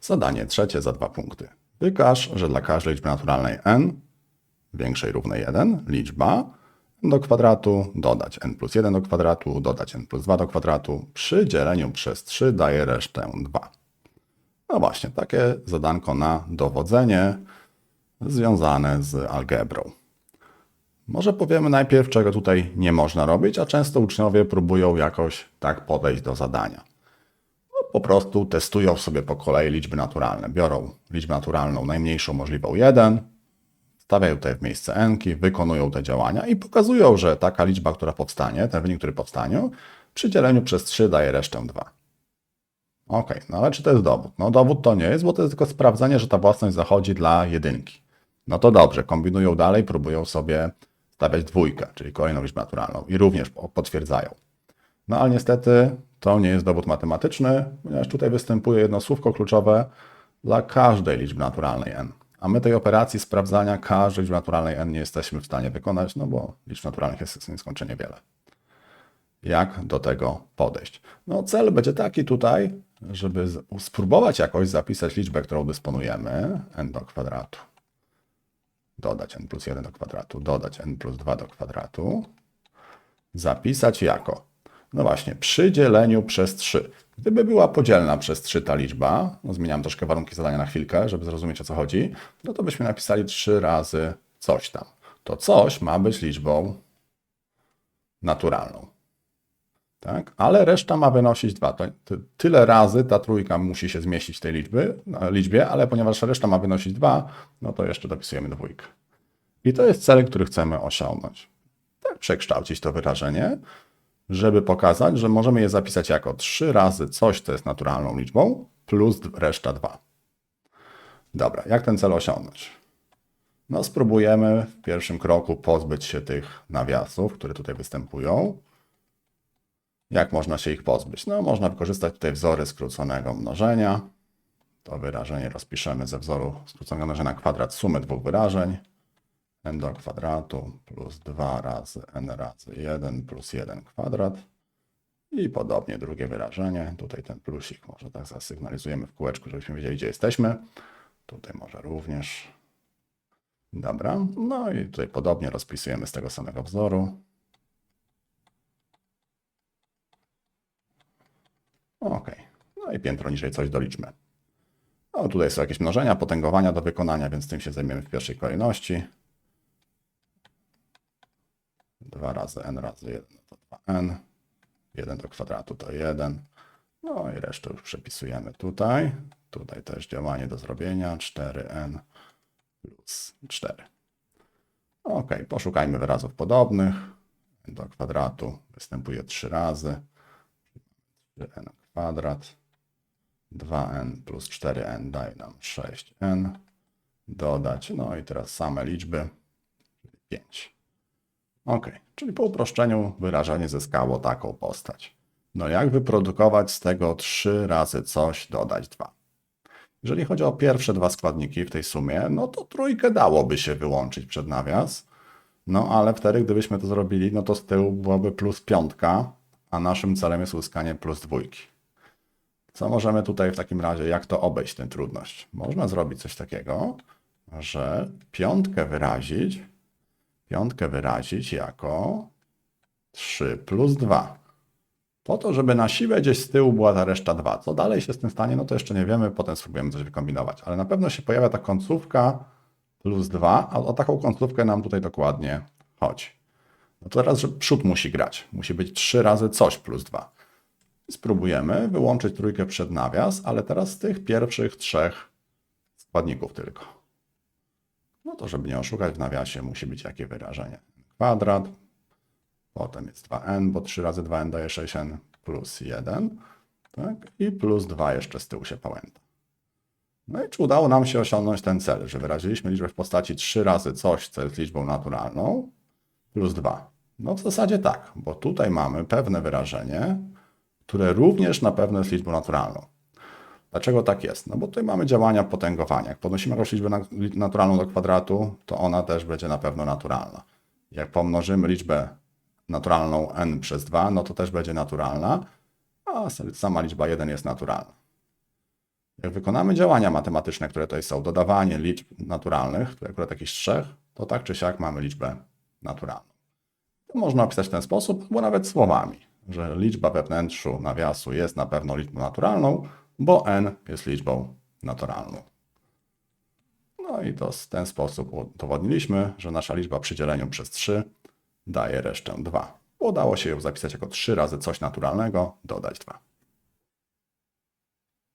Zadanie trzecie za dwa punkty. Wykaż, że dla każdej liczby naturalnej n większej równej 1 liczba n do kwadratu dodać n plus 1 do kwadratu dodać n plus 2 do kwadratu przy dzieleniu przez 3 daje resztę 2. No właśnie, takie zadanko na dowodzenie związane z algebrą. Może powiemy najpierw, czego tutaj nie można robić, a często uczniowie próbują jakoś tak podejść do zadania. Po prostu testują sobie po kolei liczby naturalne. Biorą liczbę naturalną najmniejszą możliwą 1, stawiają tutaj w miejsce n, wykonują te działania i pokazują, że taka liczba, która powstanie, ten wynik, który powstanie, przy dzieleniu przez 3 daje resztę 2. Ok, no ale czy to jest dowód? No dowód to nie jest, bo to jest tylko sprawdzenie, że ta własność zachodzi dla jedynki. No to dobrze, kombinują dalej, próbują sobie stawiać dwójkę, czyli kolejną liczbę naturalną i również po- potwierdzają. No ale niestety to nie jest dowód matematyczny, ponieważ tutaj występuje jedno słówko kluczowe dla każdej liczby naturalnej n. A my tej operacji sprawdzania każdej liczby naturalnej n nie jesteśmy w stanie wykonać, no bo liczb naturalnych jest nieskończenie wiele. Jak do tego podejść? No cel będzie taki tutaj, żeby spróbować jakoś zapisać liczbę, którą dysponujemy, n do kwadratu dodać n plus 1 do kwadratu, dodać n plus 2 do kwadratu, zapisać jako, no właśnie, przy dzieleniu przez 3. Gdyby była podzielna przez 3 ta liczba, no zmieniam troszkę warunki zadania na chwilkę, żeby zrozumieć o co chodzi, no to byśmy napisali 3 razy coś tam. To coś ma być liczbą naturalną. Tak? Ale reszta ma wynosić 2. To, to tyle razy ta trójka musi się zmieścić w tej liczby, liczbie, ale ponieważ reszta ma wynosić 2, no to jeszcze dopisujemy dwójkę. I to jest cel, który chcemy osiągnąć. Tak przekształcić to wyrażenie, żeby pokazać, że możemy je zapisać jako 3 razy coś, co jest naturalną liczbą, plus reszta 2. Dobra, jak ten cel osiągnąć? No spróbujemy w pierwszym kroku pozbyć się tych nawiasów, które tutaj występują. Jak można się ich pozbyć? No, można wykorzystać tutaj wzory skróconego mnożenia. To wyrażenie rozpiszemy ze wzoru skróconego mnożenia na kwadrat sumy dwóch wyrażeń. N do kwadratu plus 2 razy n razy 1 plus 1 kwadrat. I podobnie drugie wyrażenie. Tutaj ten plusik może tak zasygnalizujemy w kółeczku, żebyśmy wiedzieli, gdzie jesteśmy. Tutaj może również. Dobra. No i tutaj podobnie rozpisujemy z tego samego wzoru. Ok. No i piętro niżej coś doliczmy. No tutaj są jakieś mnożenia, potęgowania do wykonania, więc tym się zajmiemy w pierwszej kolejności. 2 razy n razy 1 to 2n. 1 do kwadratu to 1. No i resztę już przepisujemy tutaj. Tutaj też działanie do zrobienia. 4n plus 4. Ok, poszukajmy wyrazów podobnych. n do kwadratu występuje 3 razy. 3n kwadrat. 2n plus 4n daje nam 6n. Dodać, no i teraz same liczby, czyli 5. Ok, czyli po uproszczeniu wyrażenie zyskało taką postać. No jak wyprodukować z tego 3 razy coś dodać 2? Jeżeli chodzi o pierwsze dwa składniki w tej sumie, no to trójkę dałoby się wyłączyć przed nawias. No ale wtedy, gdybyśmy to zrobili, no to z tyłu byłoby plus piątka, a naszym celem jest uzyskanie plus dwójki. Co możemy tutaj w takim razie, jak to obejść tę trudność? Można zrobić coś takiego, że piątkę wyrazić, piątkę wyrazić jako 3 plus 2. Po to, żeby na siłę gdzieś z tyłu była ta reszta 2. Co dalej się z tym stanie, no to jeszcze nie wiemy, potem spróbujemy coś wykombinować. Ale na pewno się pojawia ta końcówka plus 2, a o taką końcówkę nam tutaj dokładnie chodzi. No to teraz, że przód musi grać. Musi być 3 razy coś plus 2. Spróbujemy wyłączyć trójkę przed nawias, ale teraz z tych pierwszych trzech składników tylko. No to żeby nie oszukać, w nawiasie musi być jakie wyrażenie? Kwadrat, potem jest 2n, bo 3 razy 2n daje 6n plus 1, tak? i plus 2 jeszcze z tyłu się pałęta. No i czy udało nam się osiągnąć ten cel, że wyraziliśmy liczbę w postaci 3 razy coś, co jest liczbą naturalną, plus 2? No w zasadzie tak, bo tutaj mamy pewne wyrażenie, które również na pewno jest liczbą naturalną. Dlaczego tak jest? No bo tutaj mamy działania potęgowania. Jak podnosimy jakąś liczbę na- li- naturalną do kwadratu, to ona też będzie na pewno naturalna. Jak pomnożymy liczbę naturalną n przez 2, no to też będzie naturalna, a sama liczba 1 jest naturalna. Jak wykonamy działania matematyczne, które tutaj są, dodawanie liczb naturalnych, tutaj akurat jakichś trzech, to tak czy siak mamy liczbę naturalną. To można opisać w ten sposób, bo nawet słowami, że liczba we wnętrzu nawiasu jest na pewno liczbą naturalną, bo n jest liczbą naturalną. No i to w ten sposób udowodniliśmy, że nasza liczba przy dzieleniu przez 3 daje resztę 2. Udało się ją zapisać jako 3 razy coś naturalnego, dodać 2.